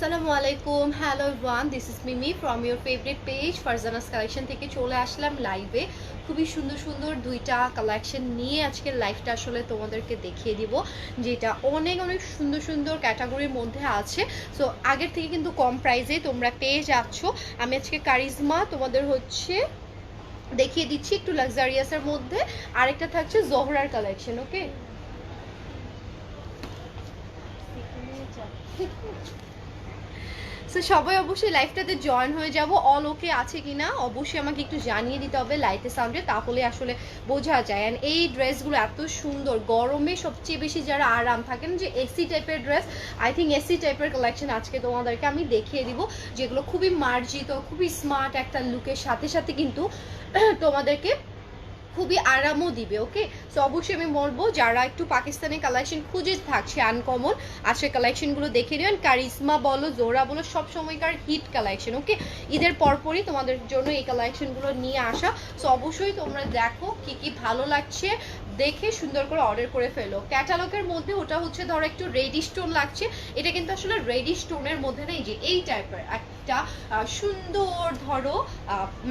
আসসালামু আলাইকুম hello one this is Mimi from your favourite page Farzana's collection থেকে চলে আসলাম লাইভে খুবই সুন্দর সুন্দর দুইটা কালেকশন নিয়ে আজকের লাইভটা আসলে তোমাদেরকে দেখিয়ে দিব যেটা অনেক অনেক সুন্দর সুন্দর ক্যাটাগরির মধ্যে আছে। সো আগের থেকে কিন্তু কম প্রাইসে তোমরা পেয়ে যাচ্ছ। আমি আজকে কারিজমা তোমাদের হচ্ছে দেখিয়ে দিচ্ছি একটু লাক্সারিয়াসের মধ্যে। আরেকটা থাকছে জহরার কালেকশন ওকে সো সবাই অবশ্যই লাইফটাতে জয়েন হয়ে যাব। অল ওকে আছে কিনা? অবশ্যই আমাকে একটু জানিয়ে দিতে হবে লাইটে সাউন্ডে তাহলে আসলে বোঝা যায়। অ্যান্ড এই ড্রেসগুলো এত সুন্দর, গরমে সবচেয়ে বেশি যারা আরাম থাকেন যে এসি টাইপের ড্রেস আই থিঙ্ক এসি টাইপের কালেকশন আজকে তোমাদেরকে আমি দেখিয়ে দিব, যেগুলো খুবই মার্জিত, খুবই স্মার্ট একটা লুকের সাথে সাথে কিন্তু তোমাদেরকে খুবই আরামও দিবে ওকে সো অবশ্যই আমি বলব, যারা একটু পাকিস্তানি কালেকশন খুঁজে থাকছে আনকমন আজকে কালেকশনগুলো দেখে নেবেন কারিজমা বলো জোরা বলো, সব সময়কার হিট কালেকশন ওকে ঈদের পরপরই তোমাদের জন্য এই কালেকশনগুলো নিয়ে আসা। সো অবশ্যই তোমরা দেখো কি কি ভালো লাগছে। দেখে সুন্দর করে অর্ডার করে ফেলো। ক্যাটালগের মধ্যে ওটা হচ্ছে ধরো একটু রেডি স্টোন লাগছে। এটা কিন্তু আসলে রেডি স্টোনের মধ্যে নেই যে এই টাইপের একটা সুন্দর ধরো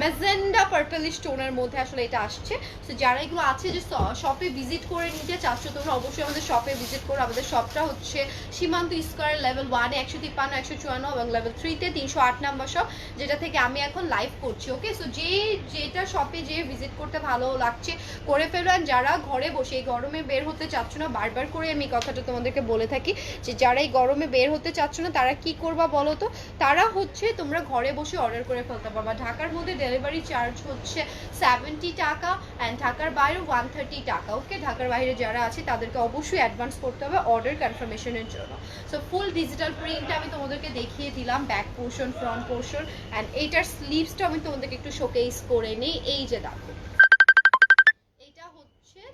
মেজেন্ডা পার্পল স্টোনের মধ্যে আসলে এটা আসছে। তো যারা এগুলো আছে যে শপে ভিজিট করে নিতে চাচ্ছ, তোমরা অবশ্যই আমাদের শপে ভিজিট করো। আমাদের শপটা হচ্ছে সীমান্ত স্কোয়ার লেভেল ওয়ানে একশো তিপ্পান্ন, একশো চুয়ান্ন এবং লেভেল থ্রিতে তিনশো আট নাম্বার শপ যেটা থেকে আমি এখন লাইভ করছি ওকে সো যে, যেটা শপে যে ভিজিট করতে ভালো লাগছে, করে ফেলো। যারা ঘরে বসে এই গরমে বের হতে চাচ্ছ না, বারবার করে আমি কথাটা তোমাদেরকে বলে থাকি যে যারা এই গরমে বের হতে চাচ্ছ না, তারা কি করবা বলো তো? তারা হচ্ছে তোমরা ঘরে বসে অর্ডার করে ফেলতে পারবা। ঢাকার মধ্যে ডেলিভারি চার্জ হচ্ছে সেভেন্টি টাকা অ্যান্ড ঢাকার বাইরে ওয়ান থার্টি টাকা ওকে ঢাকার বাইরে যারা আছে, তাদেরকে অবশ্যই অ্যাডভান্স করতে হবে অর্ডার কনফার্মেশনের জন্য। সো ফুল ডিজিটাল প্রিন্টটা আমি তোমাদেরকে দেখিয়ে দিলাম back portion front portion and এইটার স্লিভসটা আমি তোমাদেরকে একটু শোকেস করে নিই। এই যে দেখো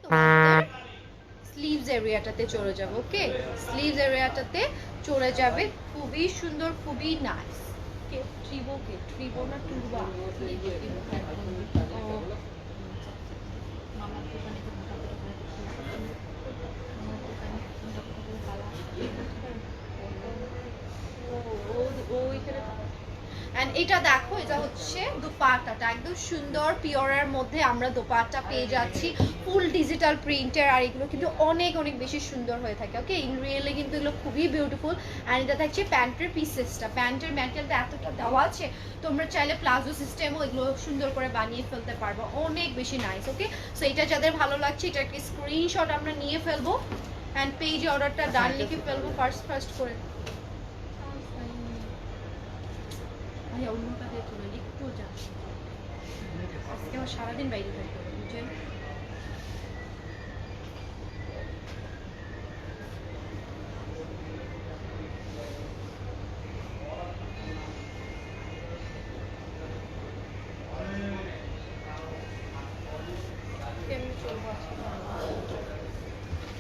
তোমাদের স্লিভস এরিয়াটাতে চলে যাবে ওকে স্লিভস এরিয়াটাতে চলে যাবে খুবই সুন্দর খুবই নাইস কে ট্রিবো কে ট্রিবো না টুরবা এটা দেখো এটা হচ্ছে দোপাট্টাটা একদম সুন্দর পিওরের মধ্যে আমরা দোপাট্টা পেয়ে যাচ্ছি ফুল ডিজিটাল প্রিন্টের আর এগুলো কিন্তু অনেক অনেক বেশি সুন্দর হয়ে থাকে ওকে ইন রিয়েলে কিন্তু এগুলো খুবই বিউটিফুল অ্যান্ড এটা থাকছে প্যান্টের পিসেসটা প্যান্টের ম্যাটেরিয়ালটা এতটা দেওয়া আছে তোমরা চাইলে প্লাজো সিস্টেমও এগুলো সুন্দর করে বানিয়ে ফেলতে পারব। অনেক বেশি নাইস ওকে সো এটা যাদের ভালো লাগছে এটা একটা স্ক্রিনশট আমরা নিয়ে ফেলব অ্যান্ড পেজে অর্ডারটা ডান লিখে ফেলব ফার্স্ট ফার্স্ট করে। অন্যটা দিয়ে আজকে আমার সারাদিন বাইরে থাকতে হবে বুঝছেন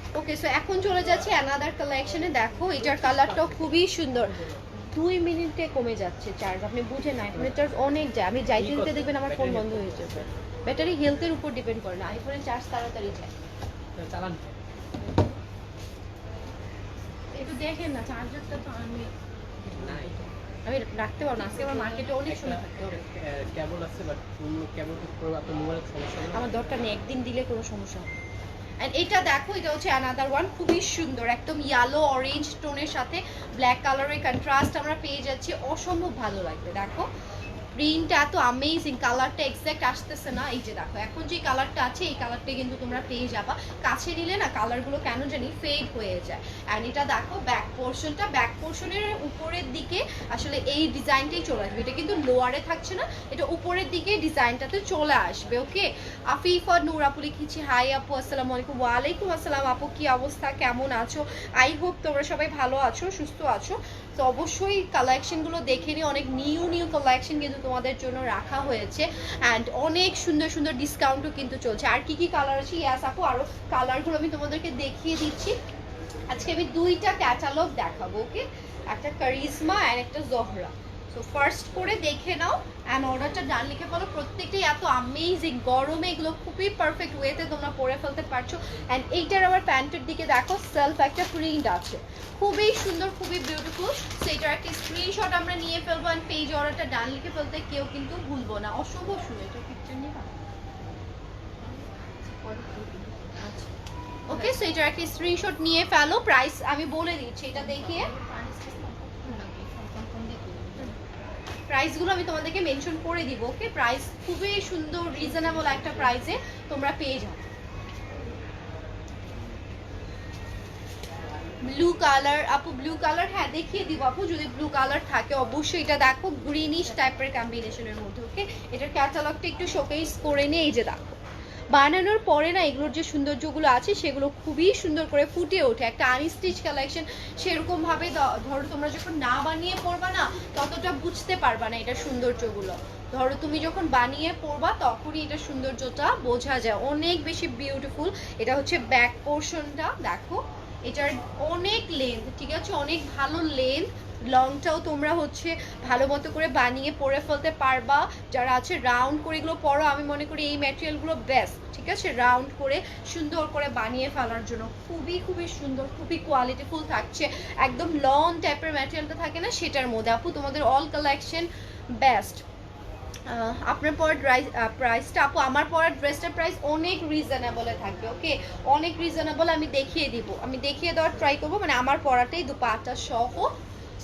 ওকে সো এখন চলে যাচ্ছে অ্যানাদার কালেকশনে দেখো এটার কালারটাও খুবই সুন্দর। দুই মিনিটে কমে যাচ্ছে চার্জ আপনি বুঝে না আইফোনের চার্জ অনেক যায় আমি যাইতে দিতে দেখবেন আমার ফোন বন্ধ হয়ে যাবে। ব্যাটারি হেলথের উপর ডিপেন্ড করে না আইফোনের চার্জ তাড়াতাড়ি যায়। চালান একটু দেখেন না চার্জারটা তো আমি আমি রাখতে পারব না আজকে আমার মার্কেটে অনেক সময় থাকতে হবে। কেবল আছে বাট কেবল করে আপনার মোবাইলের সমস্যা আমার দরকার নেই একদিন দিলে কোনো সমস্যা হবে অ্যান্ড এটা দেখো, এটা হচ্ছে অ্যানাদার ওয়ান খুবই সুন্দর, একদম ইয়েলো অরেঞ্জ টোনের সাথে ব্ল্যাক কালারের কন্ট্রাস্ট আমরা পেয়ে যাচ্ছি। অসম্ভব ভালো লাগবে, দেখো। প্রিন্টটা এত আমেজিং কালারটা এক্সাক্ট আসতেছে না। এই যে দেখো, এখন যে কালারটা আছে, এই কালারটা কিন্তু তোমরা পেয়ে যাবা। কাছে নিলে না কালারগুলো কেন জানি ফেড হয়ে যায়। অ্যান্ড এটা দেখো ব্যাক পোর্শনটা ব্যাক পোর্শনের উপরের দিকে আসলে এই ডিজাইনটাই চলে আসবে। এটা কিন্তু লোয়ারে থাকছে না, এটা উপরের দিকে ডিজাইনটাতে চলে আসবে ওকে আফিফা, নূর আপু লিখেছি হাই আপু, আসসালামু আলাইকুম। ওয়ালাইকুম আসসালাম আপু, কি অবস্থা? কেমন আছো? আই হোপ তোমরা সবাই ভালো আছো, সুস্থ আছো। তো অবশ্যই কালেকশনগুলো দেখে নিয়ে অনেক নিউ নিউ কালেকশন কিন্তু তোমাদের জন্য রাখা হয়েছে। অ্যান্ড অনেক সুন্দর সুন্দর ডিসকাউন্টও কিন্তু চলছে। আর কি কি কালার আছে? ইয়াস আপু আরও কালারগুলো আমি তোমাদেরকে দেখিয়ে দিচ্ছি। আজকে আমি দুইটা ক্যাটালগ দেখাবো ওকে একটা কারিজমা অ্যান্ড একটা জহরা তো ফার্স্ট করে দেখে নাও অ্যান্ড অর্ডারটা ডান লিখে বলো প্রত্যেকটাই এত আমেজিং গরমে এগুলো খুবই পারফেক্ট ওয়েতে তোমরা পরে ফেলতে পারছ। অ্যান্ড এইটার আবার প্যান্টের দিকে দেখো সেলফ একটা প্রিন্ট আছে। খুবই সুন্দর, খুবই বিউটিফুল সেটার একটা স্ক্রিনশট আমরা নিয়ে ফেলব অ্যান্ড পেজ অর্ডারটা ডান লিখে ফেলতে কেউ কিন্তু ভুলবো না। অসম্ভব সুন্দর এটা পিকচার নিয়ে ওকে সো এটার একটা স্ক্রিনশট নিয়ে ফেলো। প্রাইস আমি বলে দিচ্ছি, এটা দেখিয়ে। প্রাইসগুলো আমি তোমাদেরকে মেনশন করে দিব ওকে প্রাইস খুবই সুন্দর রিজনেবল একটা প্রাইসে তোমরা পেয়ে যাবে। ব্লু কালার আপু ব্লু কালার হ্যাঁ দেখিয়ে দিব আপু, যদি ব্লু কালার থাকে, অবশ্যই এটা দেখো গ্রিনিশ টাইপের কম্বিনেশনের মধ্যে ওকে এটার ক্যাটালগটা একটু শোকেস করে নিয়ে এই যে দেখো। বানানোর পরে না এগুলোর যে সৌন্দর্যগুলো আছে, সেগুলো খুবই সুন্দর করে ফুটে ওঠে। একটা আনস্টিচ কালেকশন সেরকম ভাবে ধরো তোমরা যখন না বানিয়ে পড়বা না, ততটা বুঝতে পারবা না এটা সৌন্দর্যগুলো। ধরো তুমি যখন বানিয়ে পড়বা তখনই এটা সৌন্দর্যটা বোঝা যায়। অনেক বেশি বিউটিফুল এটা হচ্ছে ব্যাক পোর্শনটা দেখো। এটার অনেক লেন্থ ঠিক আছে? অনেক ভালো লেন্থ লংটাও তোমরা হচ্ছে ভালো মতো করে বানিয়ে পরে ফেলতে পারবা। যারা আছে রাউন্ড করে এগুলো পরো। আমি মনে করি এই ম্যাটেরিয়ালগুলো বেস্ট ঠিক আছে? রাউন্ড করে, সুন্দর করে বানিয়ে ফেলার জন্য। খুবই খুবই সুন্দর, খুবই কোয়ালিটিফুল থাকছে। একদম লং টাইপের ম্যাটেরিয়ালটা থাকে না, সেটার মধ্যে। আপু, তোমাদের অল কালেকশন বেস্ট আপনার পরার ড্রাইস প্রাইসটা আপু, আমার পরার ড্রেসটার প্রাইস অনেক রিজনেবলে থাকবে ওকে অনেক রিজনেবল আমি দেখিয়ে দিব। আমি দেখিয়ে দেওয়ার ট্রাই করব মানে আমার পরাটাই দুপাটা সহ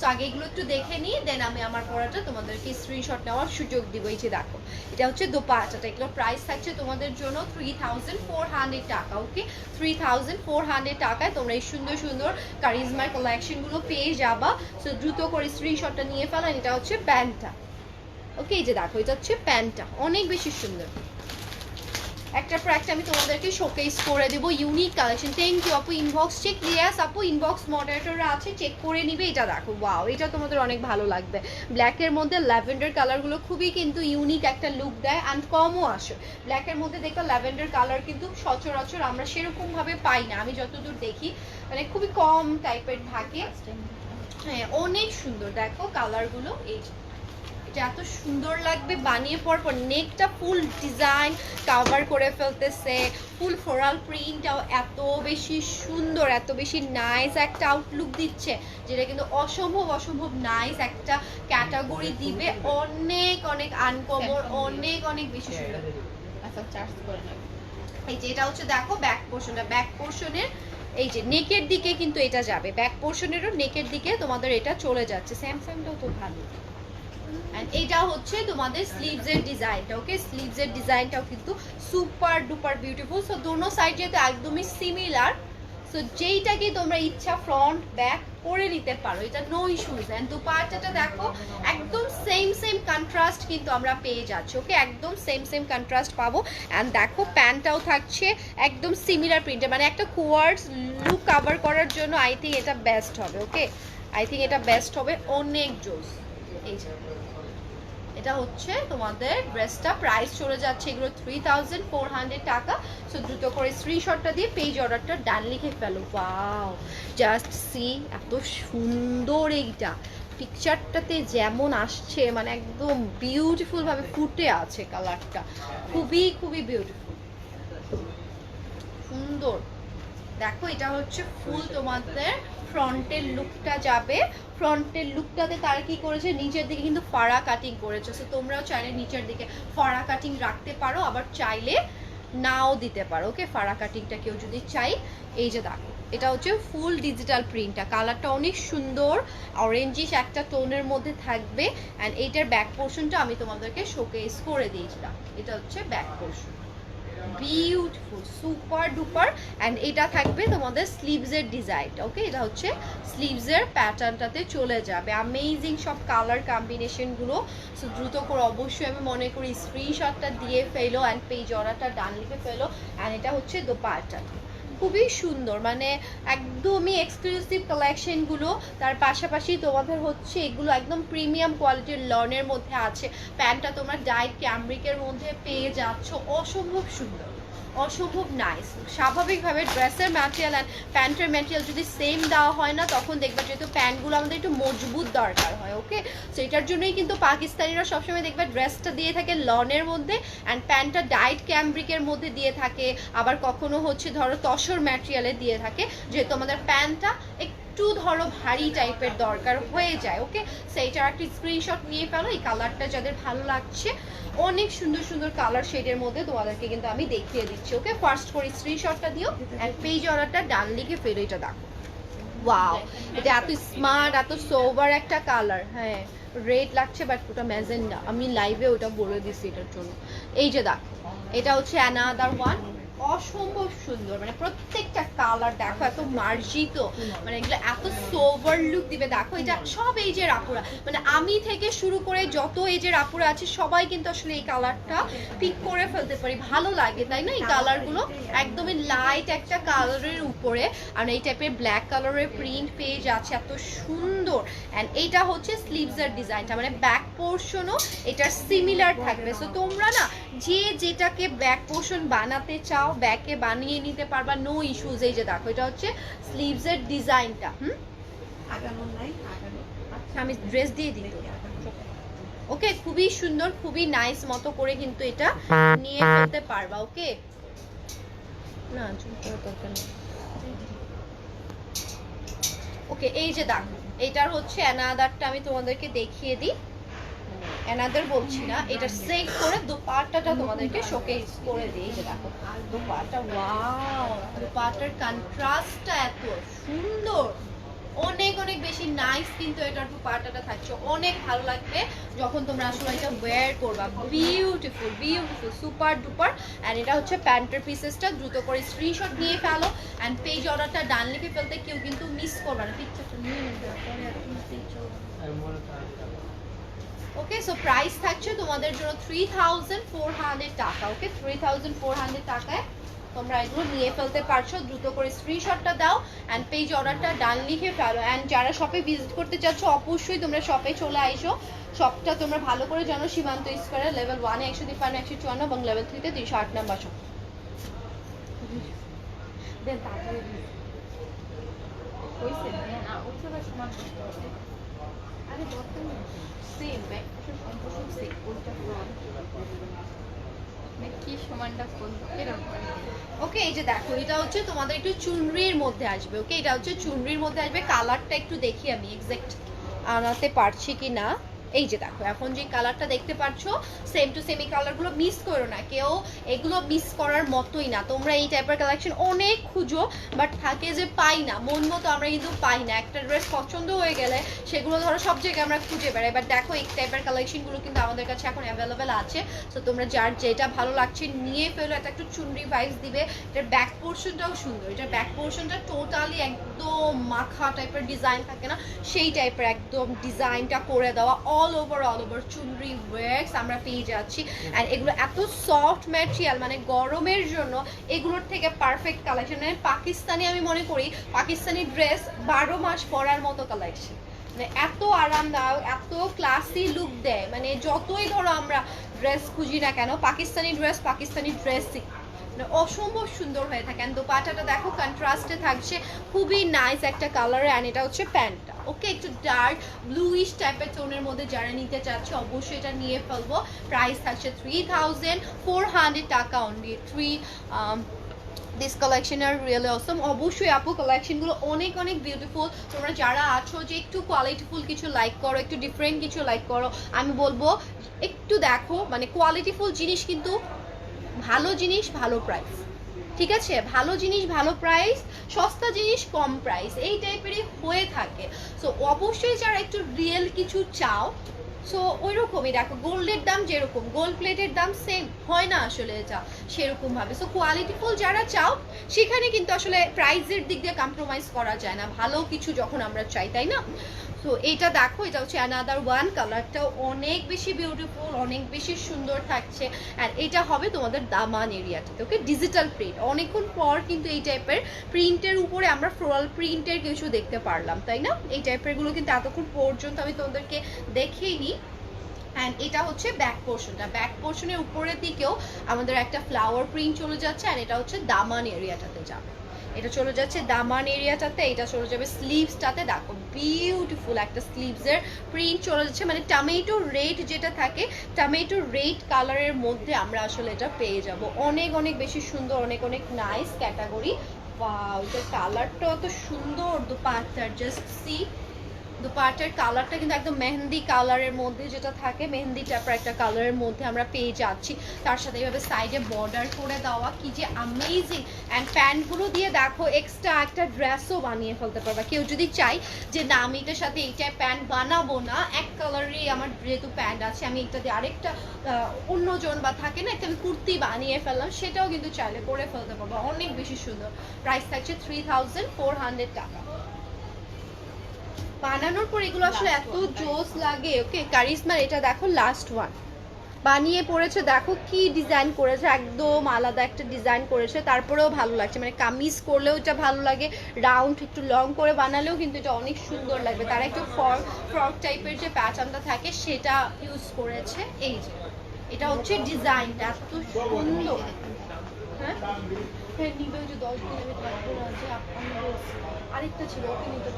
সো আগে এগুলো একটু দেখে নিই দেন আমি আমার পরাটা তোমাদেরকে স্ক্রিনশট নেওয়ার সুযোগ দিব। এই যে দেখো, এটা হচ্ছে দোপাটাটা এগুলো প্রাইস থাকছে তোমাদের জন্য থ্রি থাউজেন্ড ফোর হান্ড্রেড টাকা okay three thousand four hundred টাকায় তোমরা এই সুন্দর সুন্দর কারিজমার কালেকশনগুলো পেয়ে যাবা। সো দ্রুত করে স্ক্রিনশটটা নিয়ে ফেলেন এটা হচ্ছে প্যান্টটা। ওকে এই যে দেখো, এটা হচ্ছে প্যান্টটা। অনেক বেশি সুন্দর। একটার পর একটা আমি তোমাদেরকে শোকেস করে দেবো ইউনিক কালেকশন থ্যাংক ইউ আপু ইনবক্স চেক ইয়াস আপু ইনবক্স মডারেটররা আছে চেক করে নিবে। এটা দেখো ওয়াও এটা তোমাদের অনেক ভালো লাগবে। ব্ল্যাকের মধ্যে ল্যাভেন্ডার কালারগুলো খুবই কিন্তু ইউনিক একটা লুক দেয় অ্যান্ড কমও আসে। ব্ল্যাকের মধ্যে দেখো ল্যাভেন্ডার কালার কিন্তু সচরাচর আমরা সেরকম ভাবে পাই না। আমি যতদূর দেখি মানে খুবই কম টাইপের থাকে। হ্যাঁ অনেক সুন্দর। দেখো কালারগুলো এই। এটা এত সুন্দর লাগবে বানিয়ে পড়ার পর নেকটা ফুল ডিজাইন কভার করে ফেলতেছে ফুল ফ্লোরাল প্রিন্টটাও এত বেশি সুন্দর এত বেশি নাইস একটা আউটলুক দিচ্ছে যেটা কিন্তু অসম্ভব অসম্ভব নাইস একটা ক্যাটাগরি দিবে। অনেক অনেক আনকমন অনেক অনেক বেশি সুন্দর। আচ্ছা চার্জ করে নেবে এই যে এটা হচ্ছে দেখো ব্যাক পোর্শনটা ব্যাক পোর্শনের এই যে নেকের দিকে কিন্তু এটা যাবে। ব্যাক পোর্শনেরও নেকের দিকে তোমাদের এটা চলে যাচ্ছে। স্যামসাংটাও তো ভালো। এটা হচ্ছে তোমাদের স্লিভস ডিজাইনটা ওকে স্লিভস এর ডিজাইনটাও কিন্তু সুপার ডুপার বিউটিফুল সো দোনো সাইড যেহেতু একদমই সিমিলার সো যেইটাকে তোমরা ইচ্ছা ফ্রন্ট ব্যাক করে নিতে পারো, এটা নো ইস্যুজ এন্ড দুপাট্টাটা দেখো, একদম সেম সেম কন্ট্রাস্ট কিন্তু আমরা পেয়ে যাচ্ছি ওকে একদম সেম সেম কন্ট্রাস্ট পাবো। অ্যান্ড দেখো প্যান্টটাও থাকছে একদম সিমিলার প্রিন্টে মানে একটা কোয়ার্ডস লুক কভার করার জন্য আই থিঙ্ক এটা বেস্ট হবে ওকে আই থিঙ্ক এটা বেস্ট হবে অনেক জোস। এই যে। এটা হচ্ছে তোমাদের ড্রেসটা প্রাইস চলে যাচ্ছে এগুলো থ্রি থাউজেন্ড ফোর হান্ড্রেড টাকা। সো দ্রুত করে স্ক্রিনশটটা দিয়ে পেজ অর্ডারটা ডান লিখে ফেলো। ওয়াও জাস্ট সি এত সুন্দর এইটা। পিকচারটাতে যেমন আসছে মানে একদম বিউটিফুল ভাবে ফুটে আছে কালারটা খুবই খুবই বিউটিফুল সুন্দর। দেখো, এটা হচ্ছে ফুল তোমাদের ফ্রন্টের লুকটা যাবে। ফ্রন্টের লুকটাতে তারা কি করেছে? নিচের দিকে কিন্তু ফাড়া কাটিং করেছে। সো তোমরাও চাইলে নিচের দিকে ফাড়া কাটিং রাখতে পারো, আবার চাইলে নাও দিতে পারো ওকে ফাড়া কাটিংটা কেউ যদি চাই এই যে দেখো, এটা হচ্ছে ফুল ডিজিটাল প্রিন্টটা কালারটা অনেক সুন্দর অরেঞ্জিস একটা টোনের মধ্যে থাকবে অ্যান্ড এইটার ব্যাক পোর্শনটা আমি তোমাদেরকে শোকেস করে দিয়েছিলাম। এটা হচ্ছে back portion beautiful super duper and এটা থাকবে তোমাদের স্লিভসের ডিজাইনটা ওকে এটা হচ্ছে স্লিভসের প্যাটার্নটাতে চলে যাবে। অ্যামেজিং সব কালার কম্বিনেশনগুলো সো দ্রুত করে অবশ্যই আমি মনে করি স্ক্রিনশটটা দিয়ে ফেলো অ্যান্ড পেজ অর্ডারটা ডান লিখে ফেলো। অ্যান্ড এটা হচ্ছে দোপাট্টা। খুবই সুন্দর। মানে একদমই এক্সক্লুসিভ কালেকশনগুলো তার পাশাপাশি তোমাদের হচ্ছে এগুলো একদম প্রিমিয়াম কোয়ালিটির লনের মধ্যে আছে। প্যান্টটা তোমরা ডাইট ক্যামব্রিকের মধ্যে পেয়ে যাচ্ছ। অসম্ভব সুন্দর। অসম্ভব নাইস স্বাভাবিকভাবে ড্রেসের ম্যাটেরিয়াল অ্যান্ড প্যান্টের ম্যাটেরিয়াল যদি সেম দেওয়া হয় না, তখন দেখবে যেহেতু প্যান্টগুলো আমাদের একটু মজবুত দরকার হয় ওকে সো এটার জন্যই কিন্তু পাকিস্তানিরা সবসময় দেখবে ড্রেসটা দিয়ে থাকে লনের মধ্যে অ্যান্ড প্যান্টটা ডাইট ক্যাম্ব্রিকের মধ্যে দিয়ে থাকে। আবার কখনো হচ্ছে ধরো তসর ম্যাটেরিয়ালে দিয়ে থাকে। যেহেতু আমাদের প্যান্টটা একটু একটু ধরো ভারী টাইপের দরকার হয়ে যায় ওকে সেইটার একটা স্ক্রিনশট নিয়ে ফেলো, এই কালারটা যাদের ভালো লাগছে, অনেক সুন্দর সুন্দর কালার শেডের মধ্যে তোমাদেরকে কিন্তু আমি দেখিয়ে দিচ্ছি ওকে ফার্স্ট করে স্ক্রিনশটটা দিও অ্যান্ড পেজ অর্ডারটা ডান লিখে ফেলো, এটা দেখো। ওয়াও এটা এত স্মার্ট এত সোবার একটা কালার হ্যাঁ। রেড লাগছে বাট ওটা ম্যাজেন্ডা। আমি লাইভে ওটা বলে দিছি এটার জন্য। এই যে দেখো, এটা হচ্ছে অ্যানাদার ওয়ান অসম্ভব সুন্দর। মানে প্রত্যেকটা কালার দেখো, এত মার্জিত মানে এগুলো এত সোভার লুক দিবে। দেখো, এটা সব এজের আপুরা মানে আমি থেকে শুরু করে যত এজের আপুরা আছে, সবাই কিন্তু আসলে এই কালারটা পিক করে ফেলতে পারি। ভালো লাগে, তাই না? এই কালারগুলো একদমই লাইট একটা কালারের উপরে। আর এই টাইপের ব্ল্যাক কালারের প্রিন্ট পেজ আছে, এত সুন্দর। অ্যান্ড এইটা হচ্ছে স্লিভসের ডিজাইনটা মানে ব্যাক পোর্শনও এটার সিমিলার থাকবে। সো তোমরা না যে যেটাকে ব্যাক পোর্শন বানাতে চাও ব্যাকে বানিয়ে নিতে পারবা নো ইস্যুজ এই যে দেখো এটা হচ্ছে স্লিভসের ডিজাইনটা হুম? আচ্ছা আমি ড্রেস দিয়ে দিই ওকে খুবই সুন্দর খুবই নাইস মতো করে কিন্তু এটা নিয়ে ফেলতে পারবা ওকে না ওকে এই যে দেখো এটার হচ্ছে অ্যানাদারটা আমি তোমাদেরকে দেখিয়ে দিই। অ্যানাদার বলছি না, এটা সেট করে দুপাট্টাটা তোমাদেরকে শোকেস করে দিই যে দেখো, দুপাট্টা ওয়াও দুপাট্টার কন্ট্রাস্টটা এত সুন্দর। অনেক অনেক বেশি নাইস কিন্তু এটার দুপাট্টাটা থাকছে। অনেক ভালো লাগবে যখন তোমরা আসলে এটা ওয়্যার করবা। Beautiful beautiful super duper and এটা হচ্ছে প্যান্টের পিসেসটা দ্রুত করে স্ক্রিনশট নিয়ে ফেলো। অ্যান্ড পেজ অর্ডারটা ডান লিখে ফেলতে কেউ কিন্তু মিস করবে না। পিকচারটা নিয়ে নেবে ওকে সো প্রাইস থাকছে তোমাদের জন্য থ্রি থাউজেন্ড ফোর হান্ড্রেড টাকা okay three thousand four hundred টাকায় তোমরা এগুলো নিয়ে ফেলতে পারছ। দ্রুত করে স্ক্রিনশটটা দাও অ্যান্ড পেজ অর্ডারটা ডান লিখে ফেলো। অ্যান্ড যারা শপে ভিজিট করতে চাচ্ছ, অবশ্যই তোমরা শপে চলে আইসো। শপটা তোমরা ভালো করে জানো, সীমান্ত স্কোয়ারে লেভেল ওয়ানে একশো তিপ্পান্ন, একশো চুয়ান্ন এবং লেভেল থ্রিতে তিনশো আট নাম্বার শপ দেন তাড়াতাড়ি আরে মানে সমানটা ওকে এই যে দেখো হচ্ছে তোমাদের একটু মধ্যে আসবে ওকে এটা হচ্ছে চুনরির মধ্যে আসবে। কালারটা একটু দেখি আমি এক্সাক্ট আনাতে পারছি কি না এই যে দেখো, এখন যে কালারটা দেখতে পাচ্ছ সেম টু সেম এই কালারগুলো মিস করো না। কেউ এগুলো মিস করার মতোই না। তোমরা এই টাইপের কালেকশন অনেক খুঁজো বাট থাকে যে পাই না। মন মতো আমরা কিন্তু পাই না। একটা ড্রেস পছন্দ হয়ে গেলে সেগুলো ধরো সব জায়গায় আমরা খুঁজে বেড়াই। বাট দেখো, এই টাইপের কালেকশনগুলো কিন্তু আমাদের কাছে এখন অ্যাভেলেবেল আছে। তো তোমরা যার যেটা ভালো লাগছে নিয়ে ফেলো। এটা একটু চুনরি ভাইস দিবে। এটার ব্যাক পোর্শনটাও সুন্দর। এটার ব্যাক পোর্শনটা টোটালি একদম মাখা টাইপের ডিজাইন থাকে না সেই টাইপের একদম ডিজাইনটা করে দেওয়া all over all over chunri works আমরা পেয়ে যাচ্ছি। অ্যান্ড এগুলো এত সফট ম্যাটেরিয়াল মানে গরমের জন্য এগুলোর থেকে পারফেক্ট কালেকশন মানে পাকিস্তানি আমি মনে করি পাকিস্তানি ড্রেস বারো মাস পরার মতো কালেকশন মানে এত আরামদায়ক এত ক্লাসি লুক দেয়। মানে যতই ধরো আমরা ড্রেস খুঁজি না কেন পাকিস্তানি ড্রেস পাকিস্তানি ড্রেসই অসম্ভব সুন্দর হয়ে থাকে। অ্যান্ড দোপাটাটা দেখো কন্ট্রাস্টে থাকছে। খুবই নাইস একটা কালার অ্যান্ড এটা হচ্ছে প্যান্টটা। ওকে একটু ডার্ক ব্লুইশ টাইপের টোনের মধ্যে যারা নিতে চাচ্ছে, অবশ্যই এটা নিয়ে ফেলব। প্রাইস থাকছে থ্রি থাউজেন্ড ফোর হান্ড্রেড টাকা only three this collection are really awesome অবশ্যই আপু কালেকশনগুলো অনেক অনেক বিউটিফুল তোমরা যারা আছো যে একটু কোয়ালিটিফুল কিছু লাইক করো, একটু ডিফারেন্ট কিছু লাইক করো, আমি বলব, একটু দেখো মানে কোয়ালিটিফুল জিনিস কিন্তু ভালো জিনিস, ভালো প্রাইস ঠিক আছে? ভালো জিনিস, ভালো প্রাইস সস্তা জিনিস, কম প্রাইস এই টাইপেরই হয়ে থাকে। সো অবশ্যই যারা একটু রিয়েল কিছু চাও সো ওই রকমই দেখো, গোল্ডের দাম যেরকম গোল্ড প্লেটের দাম সেম হয় না আসলে এটা সেরকমভাবে। সো কোয়ালিটিফুল যারা চাও, সেখানে কিন্তু আসলে প্রাইসের দিক দিয়ে কম্প্রোমাইজ করা যায় না। ভালো কিছু যখন আমরা চাই, তাই না? তো এটা দেখো, এটা হচ্ছে অ্যানাদার ওয়ান কালারটাও অনেক বেশি বিউটিফুল অনেক বেশি সুন্দর থাকছে। আর এটা হবে তোমাদের দামান এরিয়াটাতে ওকে ডিজিটাল প্রিন্ট অনেকক্ষণ পর কিন্তু এই টাইপের প্রিন্টের উপরে আমরা ফ্লোরাল প্রিন্টের কিছু দেখতে পারলাম, তাই না? এই টাইপেরগুলো কিন্তু এতক্ষণ পর্যন্ত আমি তোমাদেরকে দেখিয়ে নিই অ্যান্ড এটা হচ্ছে ব্যাক পোর্শনটা ব্যাক পোর্শনের উপরের দিকেও আমাদের একটা ফ্লাওয়ার প্রিন্ট চলে যাচ্ছে, আর এটা হচ্ছে দামান এরিয়াটাতে যাবে। এটা চলে যাচ্ছে দামান এরিয়াটাতে, এটা চলে যাবে স্লিভসটাতে দেখো বিউটিফুল একটা স্লিভসের প্রিন্ট চলে যাচ্ছে। মানে টমেটো রেড যেটা থাকে টমেটো রেড কালারের মধ্যে আমরা আসলে এটা পেয়ে যাব। অনেক অনেক বেশি সুন্দর, অনেক অনেক নাইস ক্যাটাগরি ওয়াও এটা কালারটা অত সুন্দর, দুপাট্টার জাস্ট সি দুপাট্টার কালারটা কিন্তু একদম মেহেন্দি কালারের মধ্যে যেটা থাকে, মেহেন্দি টাইপের একটা কালারের মধ্যে আমরা পেয়ে যাচ্ছি। তার সাথে এইভাবে সাইডে বর্ডার করে দেওয়া, কি যে আমেজিং অ্যান্ড প্যান্টগুলো দিয়ে দেখো এক্সট্রা একটা ড্রেসও বানিয়ে ফেলতে পারবা। কেউ যদি চাই যে, না, আমি এটার সাথে এইটাই প্যান্ট বানাবো না, এক কালারেরই আমার যেহেতু প্যান্ট আছে, আমি এটা দিয়ে আরেকটা অন্যজন বা থাকে না, একটা আমি কুর্তি বানিয়ে ফেললাম, সেটাও কিন্তু চাইলে করে ফেলতে পারব। অনেক বেশি সুন্দর। প্রাইস থাকছে থ্রি থাউজেন্ড ফোর হান্ড্রেড টাকা। বানানোর পর এগুলো আসলে এত জোস লাগে ওকে কারিজমার এটা দেখো লাস্ট ওয়ান বানিয়ে পড়েছে দেখো কি ডিজাইন করেছে একদম আলাদা একটা ডিজাইন করেছে তারপরেও ভালো লাগছে। মানে কামিজ করলেও এটা ভালো লাগে রাউন্ড একটু লং করে বানালেও কিন্তু এটা অনেক সুন্দর লাগবে। তারা একটু ফ্রক ফ্রক টাইপের যে প্যাটার্নটা থাকে সেটা ইউজ করেছে। এই যে এটা হচ্ছে ডিজাইনটা এত সুন্দর। হ্যাঁ? হ্যাঁ নিবে যে দশ দিন আমি থাকব না যে আপ- আমি বলছি। আরেকটা ছিল, ওকে নিতে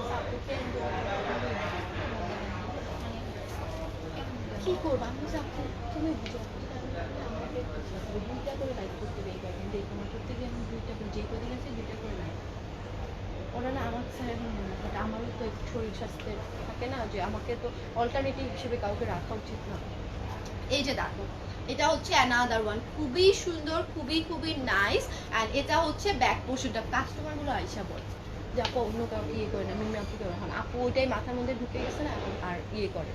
কি করব? আমি যে আপু তুমি বুঝো। দুইটা করে লাইক করতে দেয় কয়েকদিন দেয় তোমার করতে গিয়ে আমি দুইটা করে যেই কদিন আছে দুইটা করে লাইক ওরা না আমার স্যার মনে বাট আমারও তো একটু শরীর স্বাস্থ্যের থাকে না, যে আমাকে তো অল্টারনেটিভ হিসেবে কাউকে রাখা উচিত না। এই যে দেখো, এটা হচ্ছে অ্যানাদার ওয়ান খুবই সুন্দর, খুবই খুবই নাইস অ্যান্ড এটা হচ্ছে ব্যাক পোর্শনটা কাস্টমারগুলো আইসা বলে। যে আপু অন্য কাউকে ইয়ে করে না মিমি আপুকে এখন আপু ওইটাই মাথার মধ্যে ঢুকে গেছে না এখন আর ইয়ে করে।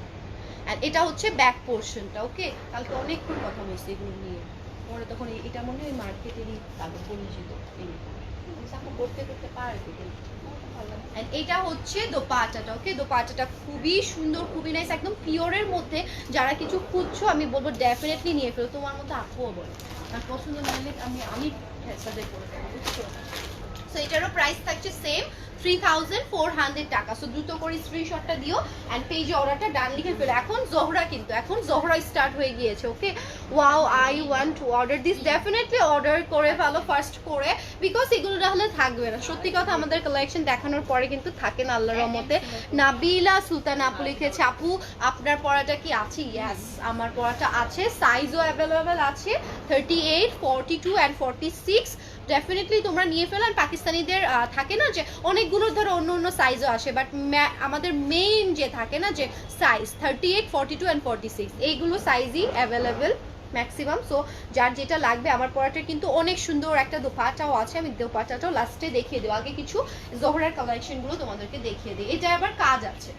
অ্যান্ড এটা হচ্ছে ব্যাক পোর্শনটা ওকে কালকে অনেকক্ষণ কথা বলছি এগুলো নিয়ে। পরে তখন এটা মনে হয় মার্কেটেরই তাদের পরিচিত আপু করতে করতে পারে তো কিন্তু। And এটা হচ্ছে দোপাটাটা ওকে দোপাটাটা খুবই সুন্দর, খুবই নাইস একদম পিওরের মধ্যে যারা কিছু খুঁজছো, আমি বলব ডেফিনেটলি নিয়ে ফেলো। তোমার মতো আপুও বলো। আর পছন্দ না হলে আমি আমি সাজেস্ট করে দেবো, বুঝছ? সো এটারও প্রাইস থাকছে same three thousand four hundred টাকা। সো দ্রুত করে স্ক্রিনশটটা দিও অ্যান্ড পেজে অর্ডারটা ডান লিখে ফেলো। এখন জহরা কিন্তু, এখন জহরা স্টার্ট হয়ে গিয়েছে okay wow I want to order this definitely order করে ফেলো ফার্স্ট করে বিকজ এগুলো তাহলে থাকবে না। সত্যি কথা, আমাদের কালেকশন দেখানোর পরে কিন্তু থাকে না আল্লাহর রহমতে। নাবিলা সুলতান আপু লিখেছে, আপু, আপনার পড়াটা কি আছে? ইয়াস আমার পড়াটা আছে। সাইজও অ্যাভেলেবেল আছে thirty eight forty two and forty six definitely তোমরা নিয়ে ফেলো। আর পাকিস্তানিদের থাকে না যে, অনেকগুলো ধরো অন্য অন্য সাইজও আসে বাট আমাদের মেইন যে থাকে না যে size thirty eight forty two and forty six এইগুলো সাইজই অ্যাভেলেবেল ম্যাক্সিমাম সো যার যেটা লাগবে, আমার পরাটা কিন্তু অনেক সুন্দর একটা দোপাটাও আছে। আমি দোপাটাটাও লাস্টে দেখিয়ে দেবো। আগে কিছু জোহরার কালেকশনগুলো তোমাদেরকে দেখিয়ে দিই। এটা আবার কাজ আছে।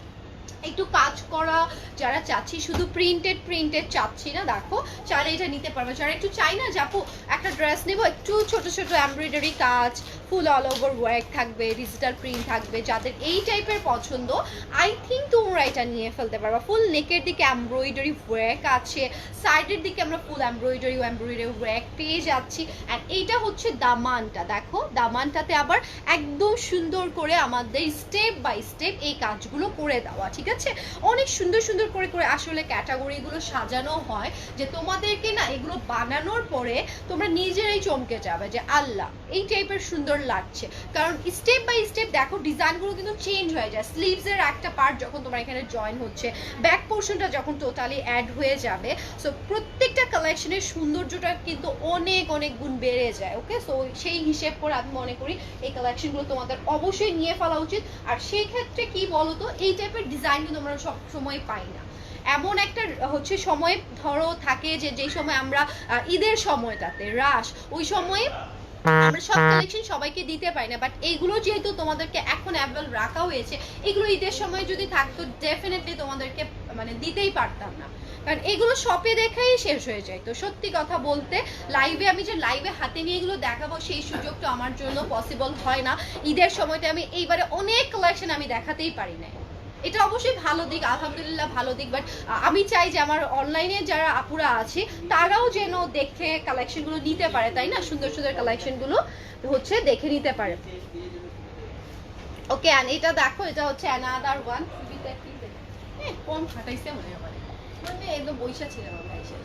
একটু কাজ করা, যারা চাচ্ছি শুধু প্রিন্টেড প্রিন্টেড চাচ্ছি না, দেখো, চাইলে এটা নিতে পারবে। যারা একটু চাই না, যাব, একটা ড্রেস নেব, একটু ছোট ছোট এমব্রয়ডারি কাজ ফুল অল ওভার ওয়ার্ক থাকবে ডিজিটাল প্রিন্ট থাকবে, যাদের এই টাইপের পছন্দ আই থিঙ্ক তোমরা এটা নিয়ে ফেলতে পারবা। ফুল নেকের দিকে এমব্রয়ডারি ওয়ার্ক আছে সাইডের দিকে আমরা ফুল এমব্রয়ডারি এমব্রয়ডারি ওয়ার্ক পেয়ে যাচ্ছি। অ্যান্ড এইটা হচ্ছে দামানটা, দেখো, দামানটাতে আবার একদম সুন্দর করে আমাদের স্টেপ বাই স্টেপ এই কাজগুলো করে দেওয়া, ঠিক আছে অনেক সুন্দর সুন্দর করে করে আসলে ক্যাটাগরিগুলো সাজানো হয় যে তোমাদেরকে না এগুলো বানানোর পরে তোমরা নিজেরাই চমকে যাবে যে আল্লাহ। এই টাইপের সুন্দর লাগছে। কারণ স্টেপ বাই স্টেপ দেখো ডিজাইনগুলো কিন্তু চেঞ্জ হয়ে যায়। স্লিভসের একটা পার্ট যখন তোমার এখানে জয়েন হচ্ছে ব্যাক পোর্শনটা যখন টোটালি অ্যাড হয়ে যাবে সো প্রত্যেকটা কালেকশনের সৌন্দর্যটা কিন্তু অনেক অনেক গুণ বেড়ে যায় ওকে সো সেই হিসেব করে আমি মনে করি এই কালেকশনগুলো তোমাদের অবশ্যই নিয়ে ফেলা উচিত। আর সেই ক্ষেত্রে কি বলতো, এই টাইপের ডিজাইন কিন্তু আমরা সব সময় পাই না। এমন একটা হচ্ছে সময়, ধরো থাকে যে যেই সময় আমরা ঈদের সময়টাতে, রাস, ওই সময়ে আমরা সব কালেকশন সবাইকে দিতে পারি না বাট এইগুলো যেহেতু তোমাদেরকে এখন অ্যাভেল রাখা হয়েছে, এগুলো ঈদের সময় যদি থাকতো ডেফিনেটলি তোমাদেরকে মানে দিতেই পারতাম না। কারণ এগুলো শপে দেখাই শেষ হয়ে যায়। তো সত্যি কথা বলতে লাইভে আমি যে লাইভে হাতে নিয়ে এগুলো দেখাবো, সেই সুযোগটা আমার জন্য পসিবল হয় না। ঈদের সময়তে আমি এইবারে অনেক কালেকশন আমি দেখাতেই পারি না এটা অবশ্যই ভালো দিক, আলহামদুলিল্লাহ ভালো দিক বাট আমি চাই যে আমার অনলাইনে যারা আপুরা আছে, তারাও যেন দেখে কালেকশনগুলো নিতে পারে, তাই না? সুন্দর সুন্দর কালেকশনগুলো হচ্ছে দেখে নিতে পারে। ওকে আর এটা দেখো, এটা হচ্ছে অ্যানাদার ওয়ান কম খাটাইছে মনে হয়। মানে একদম বৈশা ছিলাম আমরা এসে।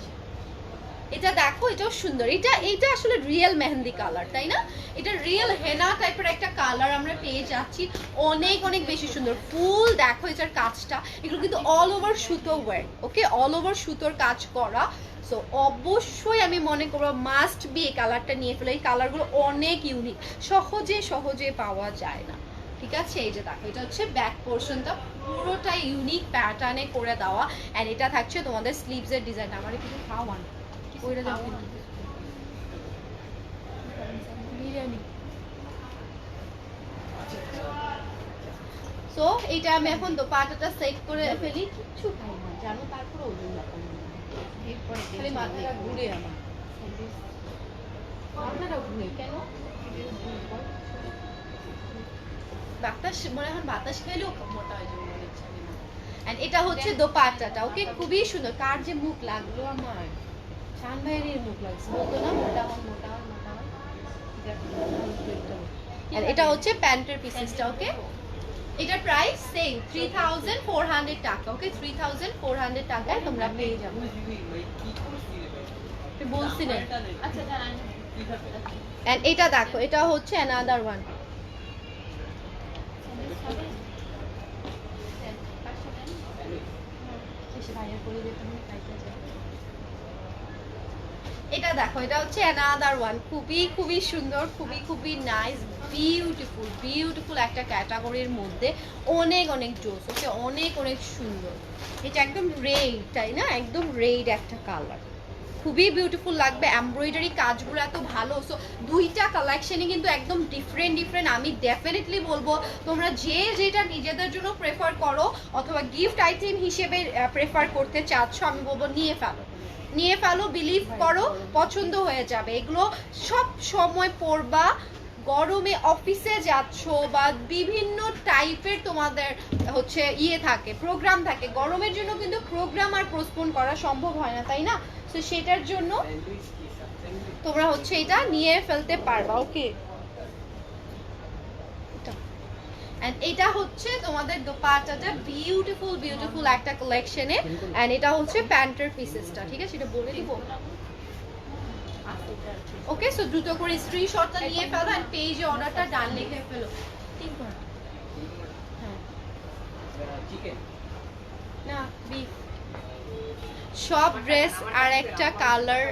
এটা দেখো, এটাও সুন্দর। এটা এটা আসলে রিয়েল মেহেন্দি কালার তাই না? এটা রিয়েল হেনা টাইপের একটা কালার আমরা পেয়ে যাচ্ছি। অনেক অনেক বেশি সুন্দর। ফুল দেখো এটার কাজটা। এগুলো কিন্তু অল ওভার সুতো ওয়ার ওকে অল ওভার সুতোর কাজ করা। সো অবশ্যই আমি মনে করব মাস্ট বি এই কালারটা নিয়ে ফেলো। এই কালারগুলো অনেক ইউনিক সহজে সহজে পাওয়া যায় না। ঠিক আছে? এই যে দেখো, এটা হচ্ছে ব্যাক পোর্শনটা পুরোটাই ইউনিক প্যাটার্নে করে দেওয়া। অ্যান্ড এটা থাকছে তোমাদের স্লিভসের ডিজাইনটা আমার কিছু খাওয়ান। ওইটা যাও বিরিয়ানি। সো এইটা আমি এখন দোপাটাটা সেট করে ফেলি। কিচ্ছু খাই না জানো তারপরে ওজন ব্যাপার খালি মাথাটা ঘুরে আমার। মাথাটা ঘুরে কেন? বাতাস মনে হয় বাতাস খেলেও মোটা হয়ে যাবে মনে হচ্ছে এটা হচ্ছে দোপাট্টাটা ওকে খুবই সুন্দর। কার যে মুখ লাগল আমার। শান ভাইয়ের মুখ লাগছে বলতো না মোটা হন মোটা হন মোটা হন এটা হচ্ছে প্যান্টের পিসেসটা ওকে এটার price same three thousand four hundred টাকা okay three thousand four hundred টাকায় তোমরা পেয়ে যাবে। বলছি না আচ্ছা এন্ড এটা দেখো এটা হচ্ছে অ্যানাদার ওয়ান এটা দেখো, এটা হচ্ছে অ্যানাদার ওয়ান খুবই খুবই সুন্দর, খুবই খুবই নাইস বিউটিফুল বিউটিফুল একটা ক্যাটাগরির মধ্যে অনেক অনেক জোস ওকে অনেক অনেক সুন্দর। এটা একদম রেড তাই না? একদম রেড একটা কালার খুবই বিউটিফুল লাগবে। এমব্রয়ডারি কাজগুলো এত ভালো। সো দুইটা কালেকশনই কিন্তু একদম ডিফারেন্ট ডিফারেন্ট আমি ডেফিনেটলি বলব, তোমরা যে যেটা নিজেদের জন্য প্রেফার করো, অথবা গিফট আইটেম হিসেবে প্রেফার করতে চাচ্ছ, আমি বলব নিয়ে ফেলো। নিয়ে ফেলো বিলিভ করো, পছন্দ হয়ে যাবে। এগুলো সব সময় পরবা গরমে অফিসে যাচ্ছ বা বিভিন্ন টাইপের তোমাদের হচ্ছে ইয়ে থাকে প্রোগ্রাম থাকে, গরমের জন্য কিন্তু প্রোগ্রাম আর পোস্টপোন করা সম্ভব হয় না, তাই না? তো সেটার জন্য তোমরা হচ্ছে এটা নিয়ে ফেলতে পারবা ওকে এন্ড এটা হচ্ছে তোমাদের দোপাট্টাটা বিউটিফুল বিউটিফুল একটা কালেকশনে এন্ড এটা হচ্ছে প্যান্টের পিসেসটা ঠিক আছে? এটা বলে দিব। ওকে সো দ্রুত করে স্ক্রিনশটটা নিয়ে ফেলো এন্ড পেজে অর্ডারটা ডান লিখে ফেলো। তিন। হ্যাঁ। না বিফ সব ড্রেস আর একটা কালার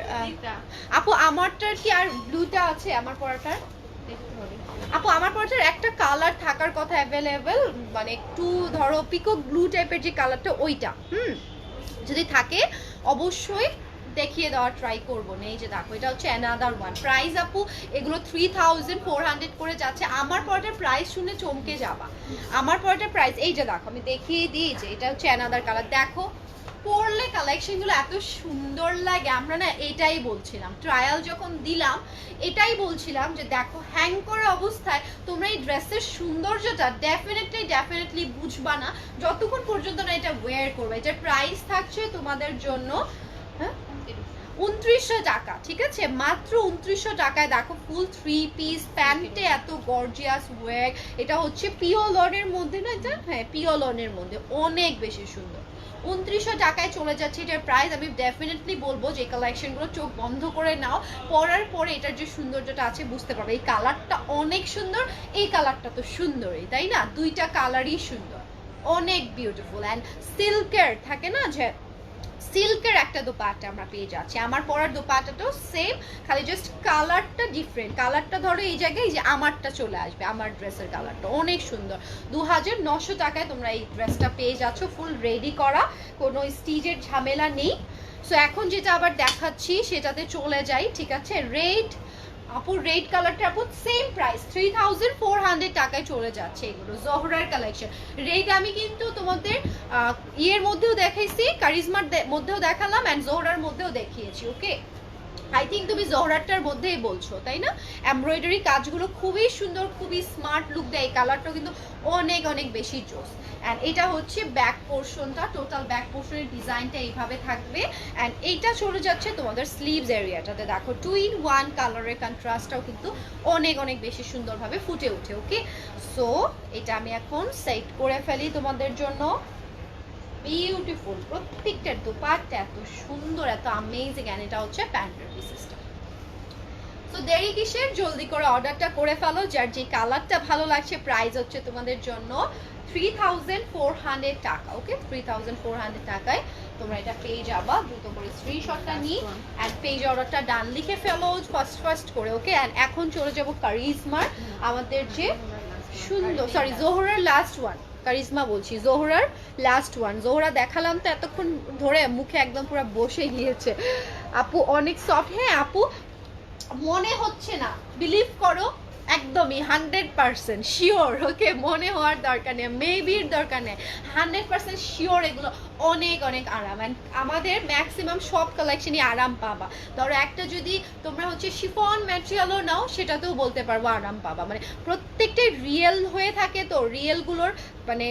আপু আমারটার কি আর ব্লুটা আছে? আমার পরাটার? আপু আমার পরাটার একটা কালার থাকার কথা অ্যাভেলেবেল মানে একটু ধরো পিকক ব্লু টাইপের যে কালারটা ওইটা। হুম? যদি থাকে অবশ্যই দেখিয়ে দেওয়ার ট্রাই করব। এই যে দেখো, এটা হচ্ছে অ্যানাদার ওয়ান প্রাইস আপু, এগুলো থ্রি থাউজেন্ড ফোর হান্ড্রেড করে যাচ্ছে। আমার পরাটার প্রাইস শুনে চমকে যাবা। আমার পরাটার প্রাইস এই যে দেখো, আমি দেখিয়ে দিই যে এটা হচ্ছে অ্যানাদার কালার দেখো, পরলে কালেকশনগুলো এত সুন্দর লাগে। আমরা না এটাই বলছিলাম। ট্রায়াল যখন দিলাম, এটাই বলছিলাম যে দেখো হ্যাং করা অবস্থায় তোমরা এই ড্রেসের সৌন্দর্যটা ডেফিনেটলি ডেফিনেটলি বুঝবা না। যতক্ষণ পর্যন্ত না এটা ওয়্যার করবে। এটার প্রাইস থাকছে তোমাদের জন্য হ্যাঁ? উনত্রিশশো টাকা, ঠিক আছে? মাত্র উনত্রিশশো টাকায় দেখো ফুল থ্রি পিস প্যান্টে এত গর্জিয়াস ওয়ার এটা হচ্ছে পিওলনের মধ্যে না এটা? হ্যাঁ পিওলনের মধ্যে। অনেক বেশি সুন্দর। উনত্রিশশো টাকায় চলে যাচ্ছে এটার প্রাইস আমি ডেফিনেটলি বলব যে কালেকশনগুলো চোখ বন্ধ করে নাও। পরার পরে এটার যে সৌন্দর্যটা আছে, বুঝতে পারবে। এই কালারটা অনেক সুন্দর। এই কালারটা তো সুন্দরই, তাই না? দুইটা কালারই সুন্দর। অনেক বিউটিফুল অ্যান্ড সিল্কের থাকে না যে সিল্কের একটা দোপাট্টা আমরা পেয়ে যাচ্ছি। আমার পরার দোপাট্টাটাও সেম খালি জাস্ট কালারটা ডিফারেন্ট কালারটা ধরো এই জায়গায় যে আমারটা চলে আসবে, আমার ড্রেসের কালারটা অনেক সুন্দর। দু হাজার নশো টাকায় তোমরা এই ড্রেসটা পেয়ে যাচ্ছ ফুল রেডি করা। কোনো স্টিজের ঝামেলা নেই। সো এখন যেটা আবার দেখাচ্ছি, সেটাতে চলে যাই, ঠিক আছে? রেড আপুর রেড কালারটা আপু same price three thousand four hundred টাকায় চলে যাচ্ছে এগুলো জহরার কালেকশন রেড আমি কিন্তু তোমাদের ইয়ের মধ্যেও দেখাইছি কারিজমার মধ্যেও দেখালাম অ্যান্ড জোহরার মধ্যেও দেখিয়েছি ওকে আই থিঙ্ক তুমি জহরারটার মধ্যেই বলছো, তাই না? এমব্রয়ডারি কাজগুলো খুবই সুন্দর, খুবই স্মার্ট লুক দেয়, এই কালারটাও কিন্তু অনেক অনেক বেশি জোস। অ্যান্ড এটা হচ্ছে ব্যাক পোর্শনটা টোটাল ব্যাক পোর্শনের ডিজাইনটা এইভাবে থাকবে। অ্যান্ড এইটা চলে যাচ্ছে তোমাদের স্লিভস এরিয়াটাতে দেখো টু ইন ওয়ান কালারের কন্ট্রাস্টটাও কিন্তু অনেক অনেক বেশি সুন্দরভাবে ফুটে ওঠে ওকে সো এটা আমি এখন সেট করে ফেলি তোমাদের জন্য। বিউটিফুল প্রত্যেকটার দোপাট্টা এত সুন্দর এত আমেজিং অ্যান্ড এটা হচ্ছে প্যান্টের পিসেসটা তো দেরি কিসের? জলদি করে অর্ডারটা করে ফেলো যার যে কালারটা ভালো লাগছে প্রাইস হচ্ছে তোমাদের জন্য থ্রি থাউজেন্ড ফোর হান্ড্রেড টাকা okay three thousand four hundred টাকায় তোমরা এটা পেয়ে যাবা দ্রুত করে স্ক্রিনশটটা নিয়ে অ্যান্ড পেজ অর্ডারটা ডান লিখে ফেলো ফার্স্ট ফার্স্ট করে ওকে অ্যান্ড এখন চলে যাব কারিজমার আমাদের যে সুন্দর সরি জোহরার লাস্ট ওয়ান কারিজমা বলছি। জোহরার লাস্ট ওয়ান জোহরা দেখালাম তো এতক্ষণ ধরে মুখে একদম পুরো বসে গিয়েছে। আপু অনেক সফট হ্যাঁ আপু, মনে হচ্ছে না। বিলিভ করো একদমই হান্ড্রেড পার্সেন্ট শিওর ওকে মনে হওয়ার দরকার নেই মেবির দরকার নেই। হান্ড্রেড পার্সেন্ট শিওর এগুলো অনেক অনেক আরাম। অ্যান্ড আমাদের ম্যাক্সিমাম সব কালেকশনই আরাম পাবা। ধরো একটা যদি তোমরা হচ্ছে শিফন ম্যাটেরিয়ালও নাও, সেটাতেও বলতে পারব আরাম পাবা। মানে প্রত্যেকটাই রিয়েল হয়ে থাকে তো রিয়েলগুলোর মানে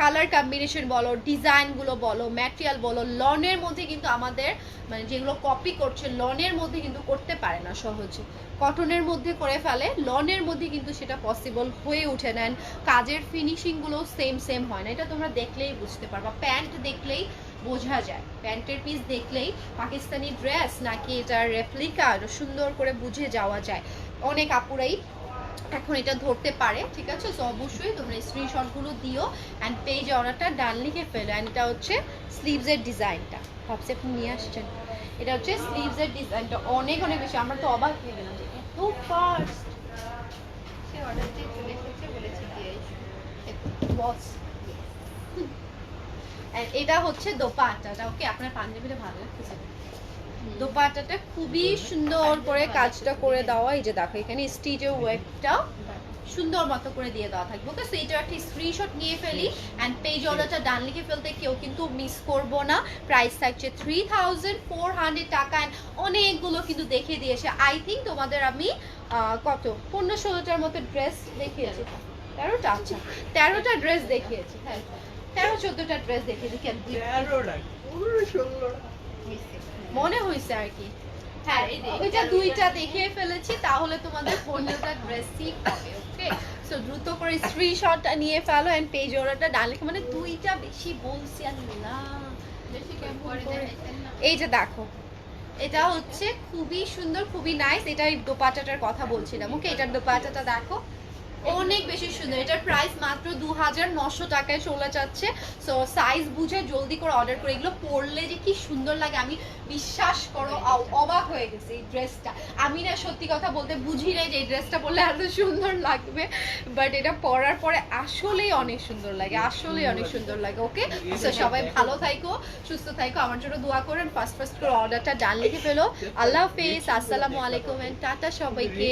কালার কম্বিনেশন বলো ডিজাইনগুলো বলো ম্যাটেরিয়াল বলো, লনের মধ্যে কিন্তু আমাদের মানে যেগুলো কপি করছে, লনের মধ্যে কিন্তু করতে পারে না সহজে। কটনের মধ্যে করে ফেলে, লনের মধ্যে কিন্তু সেটা পসিবল হয়ে ওঠে নেন কাজের ফিনিশিংগুলো সেম সেম হয় না। এটা তোমরা দেখলেই বুঝতে পারবা। প্যান্ট দেখলেই বোঝা যায়। প্যান্টের পিস দেখলেই পাকিস্তানি ড্রেস নাকি এটা রেপ্লিকা সুন্দর করে বুঝে যাওয়া যায়। অনেক আপুরাই এখন এটা ধরতে পারে, ঠিক আছে? তো অবশ্যই তোমরা স্ক্রিনশটগুলো দিও অ্যান্ড পেজ অর্ডারটা ডান লিখে ফেলো অ্যান্ড এটা হচ্ছে স্লিভসের ডিজাইনটা ভাবছি আপনি নিয়ে আসছেন এটা হচ্ছে স্লিভসের ডিজাইনটা অনেক অনেক বেশি। আমরা তো অবাক হয়ে গেলাম যে এত ফাস্ট সে অর্ডার দিয়ে চলে এসেছে বলেছি দিয়ে। বস এটা হচ্ছে দোপাট্টাটা ওকে আপনার পাঞ্জাবিটা ভালো লাগতেছে। দোপাট্টাটা খুবই সুন্দর করে কাজটা করে দেওয়া, এই যে দেখো, এখানে স্টিচের ওয়েবটা সুন্দর মতো করে দিয়ে দেওয়া থাকবে। ওকে সো এটা একটা স্ক্রিনশট নিয়ে ফেলি অ্যান্ড পেজ অর্ডারটা ডান লিখে ফেলতে কেউ কিন্তু মিস করব না। প্রাইস থাকছে থ্রি থাউজেন্ড ফোর হান্ড্রেড টাকা অ্যান্ড অনেকগুলো কিন্তু দেখে দিয়েছে। আই থিঙ্ক তোমাদের আমি কত? পনেরো ষোলোটার মতো ড্রেস দেখিয়েছি। তেরোটা? আচ্ছা তেরোটা ড্রেস দেখিয়েছি। হ্যাঁ তেরো চোদ্দটা ড্রেস দেখিয়েছি। মনে হয়েছে আর কি। হ্যাঁ ওইটা দুইটা দেখিয়ে ফেলেছি তাহলে তোমাদের পনেরোটা ড্রেসই হবে ওকে সো দ্রুত করে স্ক্রিনশটটা নিয়ে ফেলো এন্ড পেজ অর্ডারটা ডান লিখে মানে দুইটা বেশি বলছি দেখাইছেন না। এই যে দেখো এটা হচ্ছে খুবই সুন্দর খুবই নাইস এটা এই দোপাটাটার কথা বলছিলাম ওকে এটার দোপাটাটা দেখো অনেক বেশি সুন্দর। এটার প্রাইস মাত্র দু হাজার নশো টাকায় চলে যাচ্ছে। সো সাইজ বুঝে জলদি করে অর্ডার করে। এগুলো পরলে যে কি সুন্দর লাগে, আমি বিশ্বাস করো অবাক হয়ে গেছে এই ড্রেসটা আমি না সত্যি কথা বলতে বুঝি নাই যে এই ড্রেসটা পরলে এত সুন্দর লাগবে। বাট এটা পরার পরে আসলেই অনেক সুন্দর লাগে, আসলেই অনেক সুন্দর লাগে ওকে সো সবাই ভালো থাইকো, সুস্থ থাইকো। আমার জন্য দোয়া করেন ফার্স্ট ফার্স্ট করে অর্ডারটা ডান লিখে ফেলো। আল্লাহ হাফেজ, আসসালামু আলাইকুম টাটা সবাইকে।